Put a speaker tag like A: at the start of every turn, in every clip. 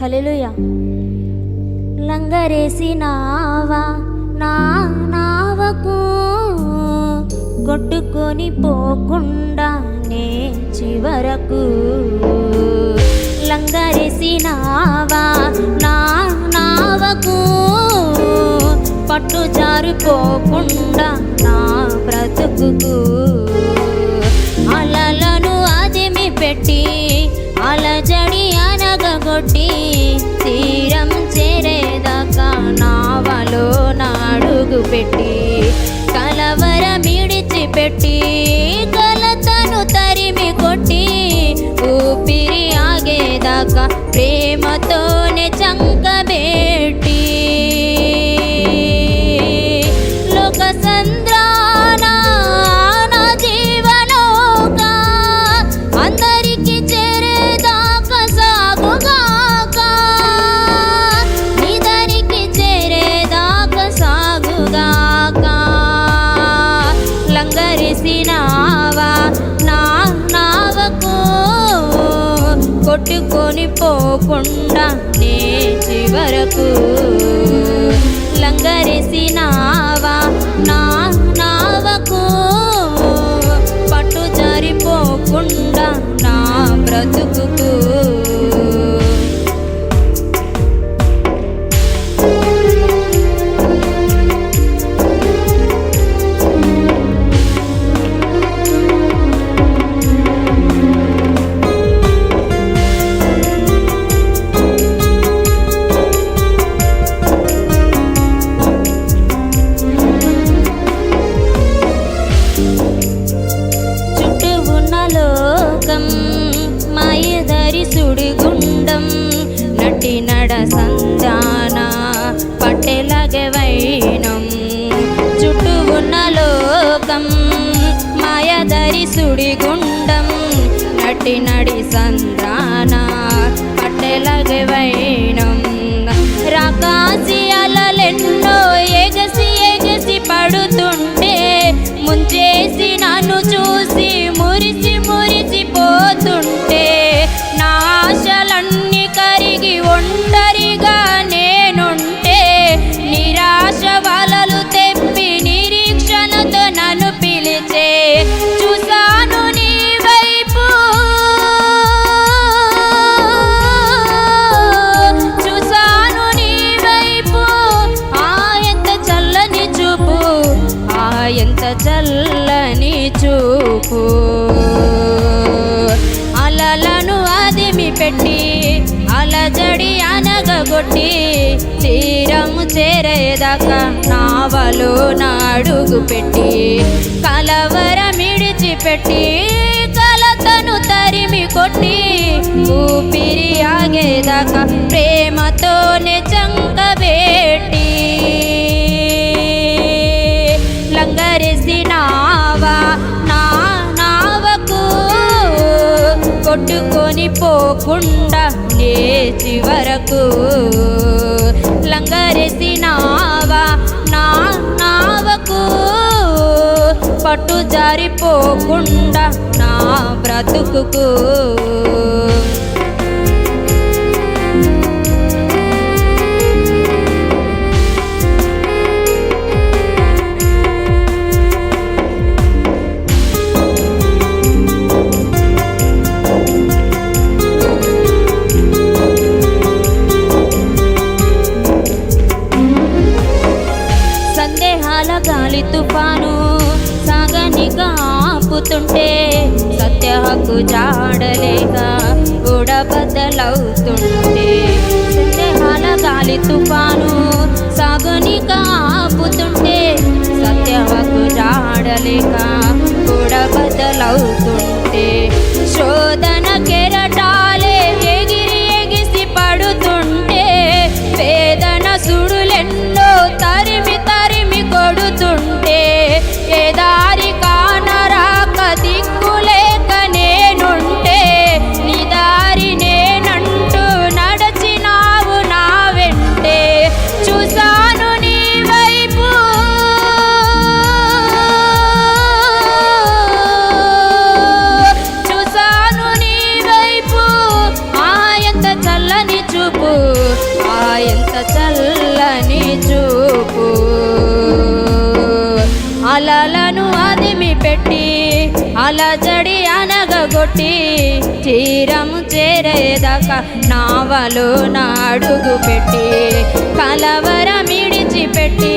A: Hallelujah లంగరేసి నావా నా నావకు కొట్టుకొని పోకుండా నే చివరకు. లంగరేసినావా నా నావకు పట్టు జారిపోకుండా నా బ్రతుకు అలలను అదిమి పెట్టి అలజడి అనగొట్టి తీరం చేరేదాకా నావలో నాడుగు పెట్టి కలవర మిడిచి పెట్టి కలతను తరిమి కొట్టి ఊపిరి ఆగేదాకా ప్రేమతోనే చంగ కొట్టుకొని పోకుండా నే చివరకు లంగరేసి లోకం మాయదరి సుడిగుండం నటి నడ సందాన పట్టెలగె వైనం. చుట్టూ ఉన్న లోకం మాయదరి సుడిగుండం నటి నడ చల్లని చూపు. అలలను ఆదిమి పెట్టి అలజడి అనగగొట్టి తీరము చేరేదాకా నావలో నాడుగు పెట్టి కలవరమిడిచి పెట్టి కలతను తరిమి కొట్టి ఊపిరి ఆగేదాకా ప్రేమతోనే చంకబెట్టి లంగరేసినావా నా నావకు కొట్టుకొని పోకుండా నే చివరకు లంగరెసినావా? నా నావకు పట్టు జారిపోకుండా నా బ్రతుకుకు బదలవుతుంటే సందేహాల గాలి తుఫాను సాగునిక ఆపుతుంటే సత్య హక్కు కూడా బదలవుతుంటే శోధన కేరళ అలలను అదిమి పెట్టి అలజడి అనగగొట్టి తీరము చేరేదాకా నావలో నాడుగు పెట్టి కలవరమిడిచి పెట్టి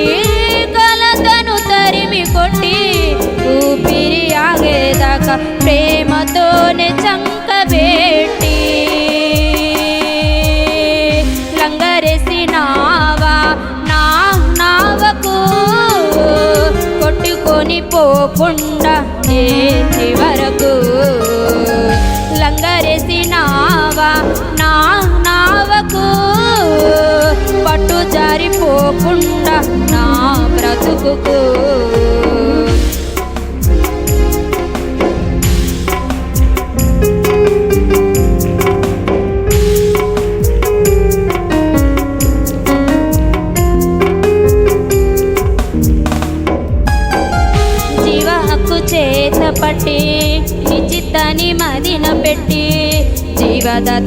A: కలతను తరిమి కొట్టి ఊపిరి ఆగేదాకా ప్రే నీకు లంగరేసినావా? నా నావకు పట్టు జారిపోకుండా నా బ్రతుకుకు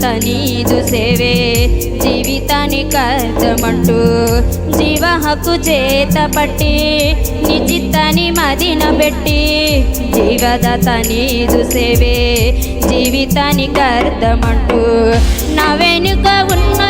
A: జీవదత నీదు సేవే జీవితానికి అర్థమంటూ జీవ హక్కు చేత పట్టి నిశ్చితని మదిన పెట్టి జీవదత నీదు సేవే జీవితానికి అర్థమంటూ నా వెనుక ఉన్న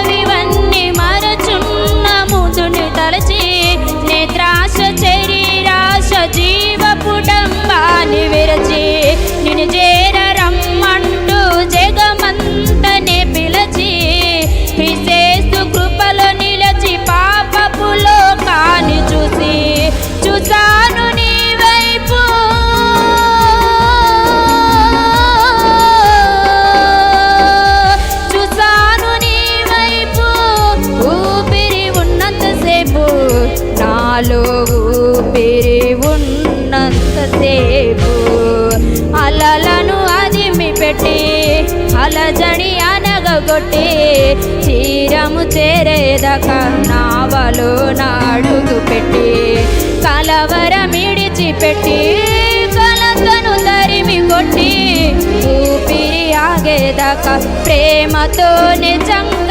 A: ఊపిరి ఉన్నంతసేపు అలలను అదిమి పెట్టి అలజడి అనగొట్టి చీరము చేరేదాకా నావలో నాడుగు పెట్టి కలవరమిడిచి పెట్టి కలతను తరిమి కొట్టి ఊపిరి ఆగేదాకా ప్రేమతో నిజంగా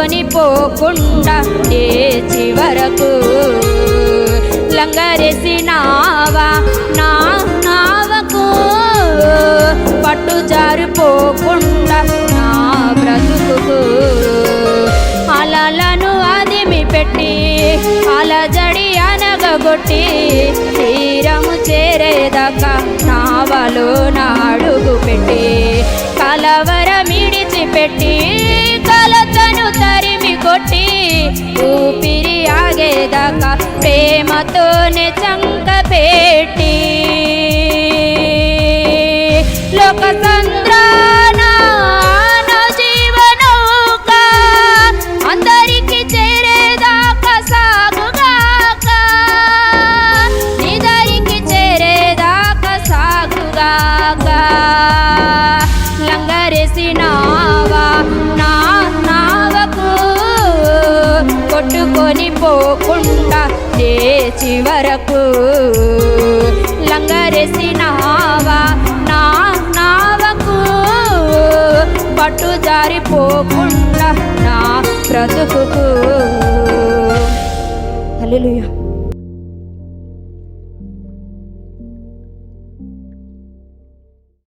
A: కొట్టుకొని పోకుండా ఏ చివరకు లంగరేసినావా? నా నావకు పట్టు జారిపోకుండా నా బ్రతుకు అలలను అదిమి పెట్టి అలజడి అనగొట్టి తీరము చేరేదాకా నావలో నాడుగు పెట్టి కలవరమిడిచి పెట్టి కొట్టి ఊపిరి ఆగేదాకా ప్రేమతోనే చంకపెట్టి లోక చివరకు లంగరేసినావా నా నావకు పట్టు జారిపోకుండా నా బ్రతుకు హల్లెలూయా.